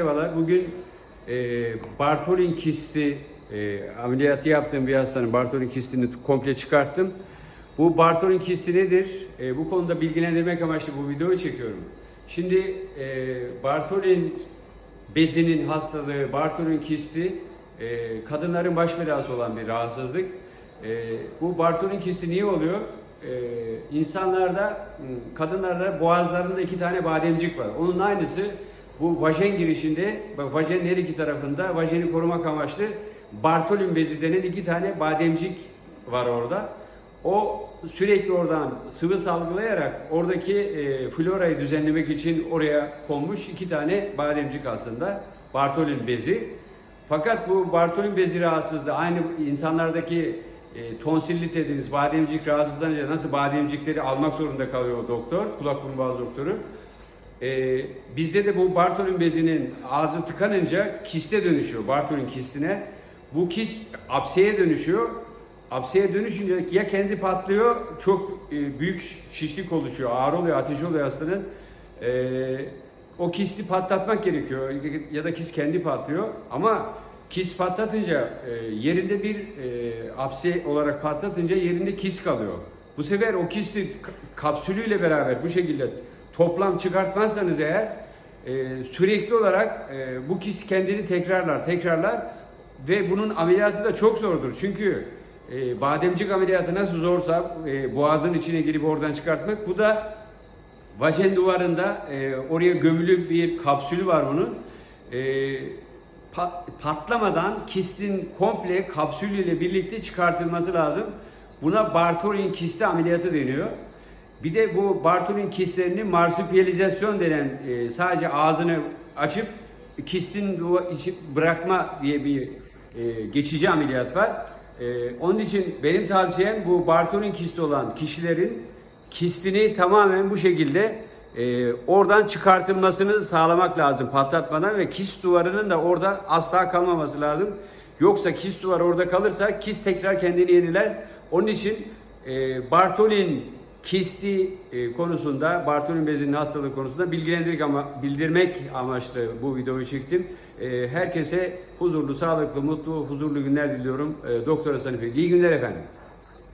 Merhabalar. Bugün e, Bartolin kisti e, ameliyatı yaptığım bir hastanın Bartolin kistini komple çıkarttım. Bu Bartolin kisti nedir? E, bu konuda bilgilendirmek amaçlı bu videoyu çekiyorum. Şimdi e, Bartolin bezinin hastalığı, Bartolin kisti e, kadınların baş belası olan bir rahatsızlık. E, bu Bartolin kisti niye oluyor? E, insanlarda, kadınlarda boğazlarında iki tane bademcik var. Onun aynısı bu vajen girişinde, vajenin her iki tarafında vajeni korumak amaçlı Bartolin bezi denen iki tane bademcik var orada. O sürekli oradan sıvı salgılayarak oradaki e, florayı düzenlemek için oraya konmuş iki tane bademcik aslında. Bartolin bezi. Fakat bu Bartolin bezi rahatsızlığı aynı insanlardaki e, tonsillit dediğimiz bademcik rahatsızlanınca nasıl bademcikleri almak zorunda kalıyor doktor, kulak burun boğaz doktoru. Ee, bizde de bu Bartolin bezinin ağzı tıkanınca kiste dönüşüyor, Bartolin kistine. Bu kist apseye dönüşüyor. Apseye dönüşünce ya kendi patlıyor, çok e, büyük şişlik oluşuyor, ağrı oluyor, ateşi oluyor hastanın. Ee, o kisti patlatmak gerekiyor ya da kist kendi patlıyor. Ama kist patlatınca e, yerinde bir e, apse olarak patlatınca yerinde kist kalıyor. Bu sefer o kisti kapsülüyle beraber bu şekilde toplam çıkartmazsanız eğer e, sürekli olarak e, bu kist kendini tekrarlar, tekrarlar ve bunun ameliyatı da çok zordur. Çünkü e, bademcik ameliyatı nasıl zorsa e, boğazın içine girip oradan çıkartmak bu da vajen duvarında e, oraya gömülü bir kapsülü var bunun. E, pa- patlamadan kistin komple kapsülüyle birlikte çıkartılması lazım. Buna Bartolin kisti ameliyatı deniyor. Bir de bu Bartolin kistlerinin marsupiyalizasyon denen e, sadece ağzını açıp kistin içi bırakma diye bir e, geçici ameliyat var. E, onun için benim tavsiyem bu Bartolin kisti olan kişilerin kistini tamamen bu şekilde e, oradan çıkartılmasını sağlamak lazım patlatmadan ve kist duvarının da orada asla kalmaması lazım. Yoksa kist duvar orada kalırsa kist tekrar kendini yeniler. Onun için e, Bartolin kisti e, konusunda, Bartolin bezinin hastalığı konusunda bilgilendirmek ama bildirmek amaçlı bu videoyu çektim. E, herkese huzurlu, sağlıklı, mutlu, huzurlu günler diliyorum. E, Doktor Hasan İpek. İyi günler efendim.